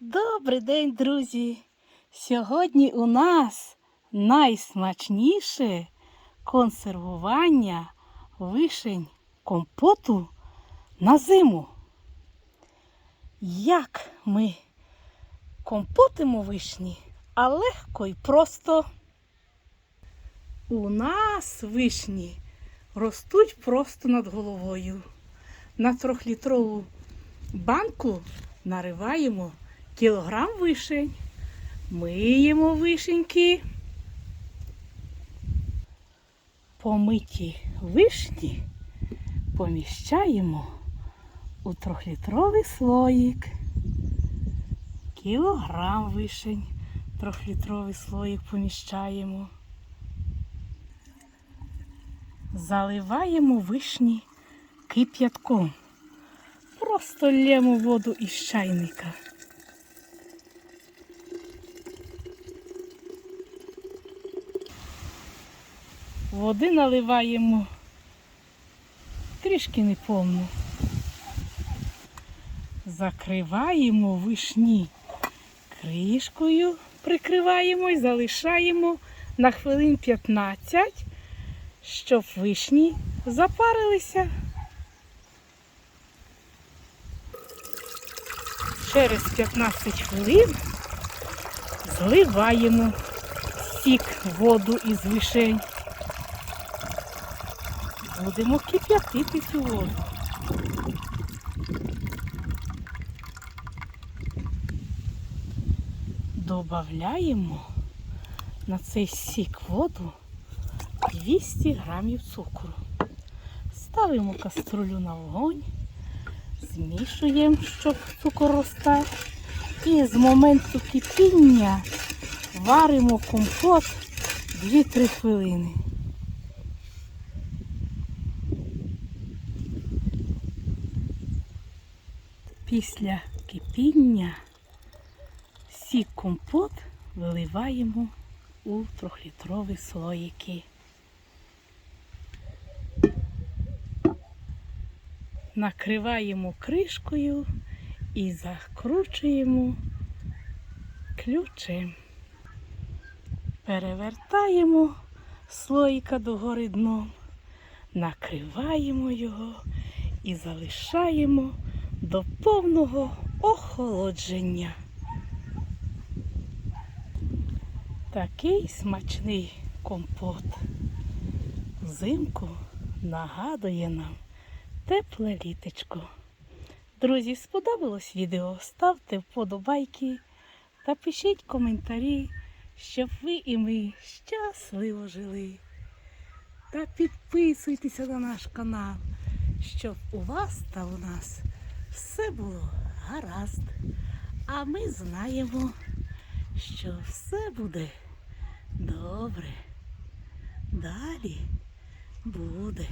Добрий день, друзі! Сьогодні у нас найсмачніше консервування вишень компоту на зиму. Як ми компотимо вишні, а легко і просто. У нас вишні ростуть просто над головою. На трьохлітрову банку нариваємо кілограм вишень, миємо вишеньки. Помиті вишні поміщаємо у трьохлітровий слоїк. Кілограм вишень трьохлітровий слоїк поміщаємо. Заливаємо вишні кип'ятком. Просто лємо воду із чайника. Води наливаємо трішки неповну. Закриваємо вишні кришкою, прикриваємо і залишаємо на хвилин 15, щоб вишні запарилися. Через 15 хвилин зливаємо сік, воду із вишень. Будемо кип'ятити цю воду. Добавляємо на цей сік воду 200 грамів цукру. Ставимо каструлю на вогонь, змішуємо, щоб цукор розтав. І з моменту кипіння варимо компот 2-3 хвилини. Після кипіння сік компот виливаємо у трьохлітрові слоїки. Накриваємо кришкою і закручуємо ключем. Перевертаємо слоїка догори дном, накриваємо його і залишаємо до повного охолодження. Такий смачний компот. Взимку нагадує нам тепле літечко. Друзі, сподобалось відео? Ставте вподобайки та пишіть коментарі, щоб ви і ми щасливо жили. Та підписуйтеся на наш канал, щоб у вас та у нас все було гаразд. А ми знаємо, що все буде добре. Далі буде.